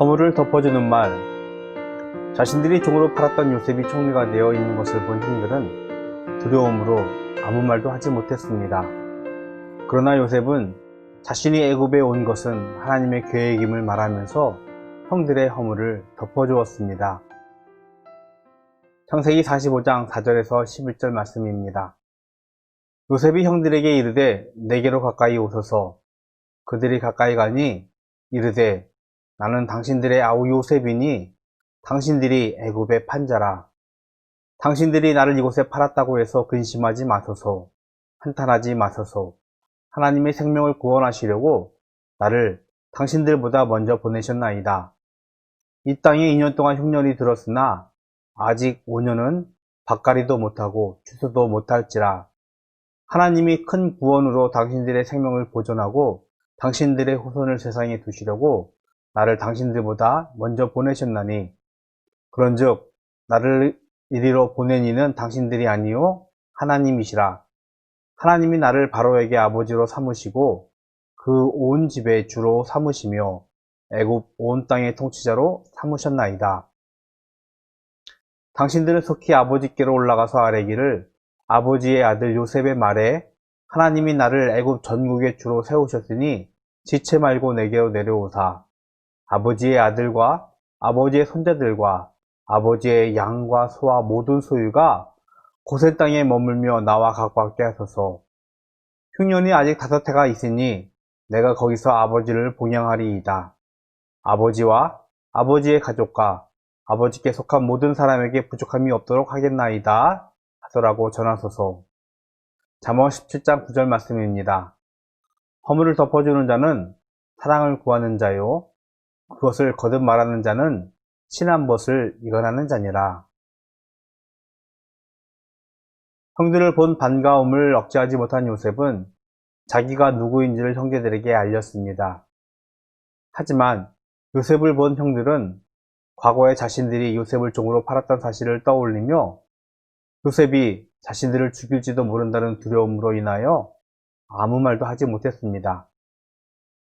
허물을 덮어주는 말. 자신들이 종으로 팔았던 요셉이 총리가 되어 있는 것을 본 형들은 두려움으로 아무 말도 하지 못했습니다. 그러나 요셉은 자신이 애굽에 온 것은 하나님의 계획임을 말하면서 형들의 허물을 덮어주었습니다. 창세기 45장 4절에서 11절 말씀입니다. 요셉이 형들에게 이르되 내게로 가까이 오소서 그들이 가까이 가니 이르되 나는 당신들의 아우 요셉이니 당신들이 애굽의 판자라. 당신들이 나를 이곳에 팔았다고 해서 근심하지 마소서. 한탄하지 마소서. 하나님의 생명을 구원하시려고 나를 당신들보다 먼저 보내셨나이다. 이 땅에 2년 동안 흉년이 들었으나 아직 5년은 밭가리도 못하고 추수도 못할지라. 하나님이 큰 구원으로 당신들의 생명을 보존하고 당신들의 후손을 세상에 두시려고 나를 당신들보다 먼저 보내셨나니 그런즉 나를 이리로 보낸 이는 당신들이 아니요 하나님이시라 하나님이 나를 바로에게 아버지로 삼으시고 그 온 집의 주로 삼으시며 애굽 온 땅의 통치자로 삼으셨나이다. 당신들은 속히 아버지께로 올라가서 아뢰기를 아버지의 아들 요셉의 말에 하나님이 나를 애굽 전국의 주로 세우셨으니 지체 말고 내게로 내려오사 아버지의 아들과 아버지의 손자들과 아버지의 양과 소와 모든 소유가 고센 땅에 머물며 나와 각받게 하소서. 흉년이 아직 다섯 해가 있으니 내가 거기서 아버지를 봉양하리이다. 아버지와 아버지의 가족과 아버지께 속한 모든 사람에게 부족함이 없도록 하겠나이다 하더라고 전하소서. 잠언 17장 9절 말씀입니다. 허물을 덮어주는 자는 사랑을 구하는 자요 그것을 거듭 말하는 자는 친한 벗을 이건하는 자니라. 형들을 본 반가움을 억제하지 못한 요셉은 자기가 누구인지를 형제들에게 알렸습니다. 하지만 요셉을 본 형들은 과거에 자신들이 요셉을 종으로 팔았던 사실을 떠올리며 요셉이 자신들을 죽일지도 모른다는 두려움으로 인하여 아무 말도 하지 못했습니다.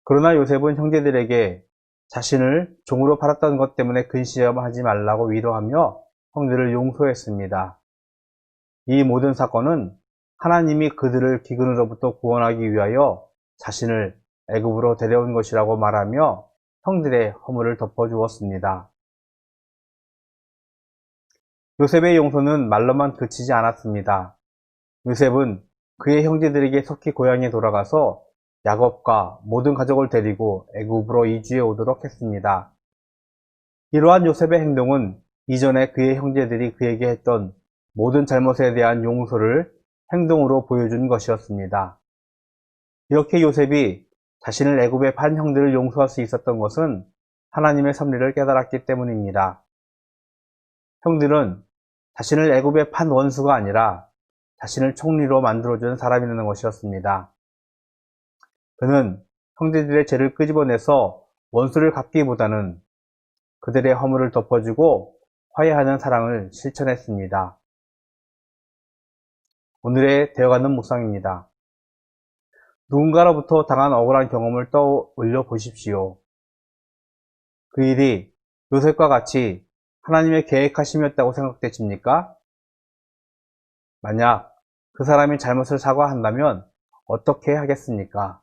그러나 요셉은 형제들에게 자신을 종으로 팔았던 것 때문에 근심하지 말라고 위로하며 형들을 용서했습니다. 이 모든 사건은 하나님이 그들을 기근으로부터 구원하기 위하여 자신을 애굽으로 데려온 것이라고 말하며 형들의 허물을 덮어주었습니다. 요셉의 용서는 말로만 그치지 않았습니다. 요셉은 그의 형제들에게 속히 고향에 돌아가서 야곱과 모든 가족을 데리고 애굽으로 이주해 오도록 했습니다. 이러한 요셉의 행동은 이전에 그의 형제들이 그에게 했던 모든 잘못에 대한 용서를 행동으로 보여준 것이었습니다. 이렇게 요셉이 자신을 애굽의 판 형들을 용서할 수 있었던 것은 하나님의 섭리를 깨달았기 때문입니다. 형들은 자신을 애굽의 판 원수가 아니라 자신을 총리로 만들어준 사람이라는 것이었습니다. 그는 형제들의 죄를 끄집어내서 원수를 갚기보다는 그들의 허물을 덮어주고 화해하는 사랑을 실천했습니다. 오늘의 되어가는 묵상입니다. 누군가로부터 당한 억울한 경험을 떠올려 보십시오. 그 일이 요셉과 같이 하나님의 계획하심이었다고 생각되십니까? 만약 그 사람이 잘못을 사과한다면 어떻게 하겠습니까?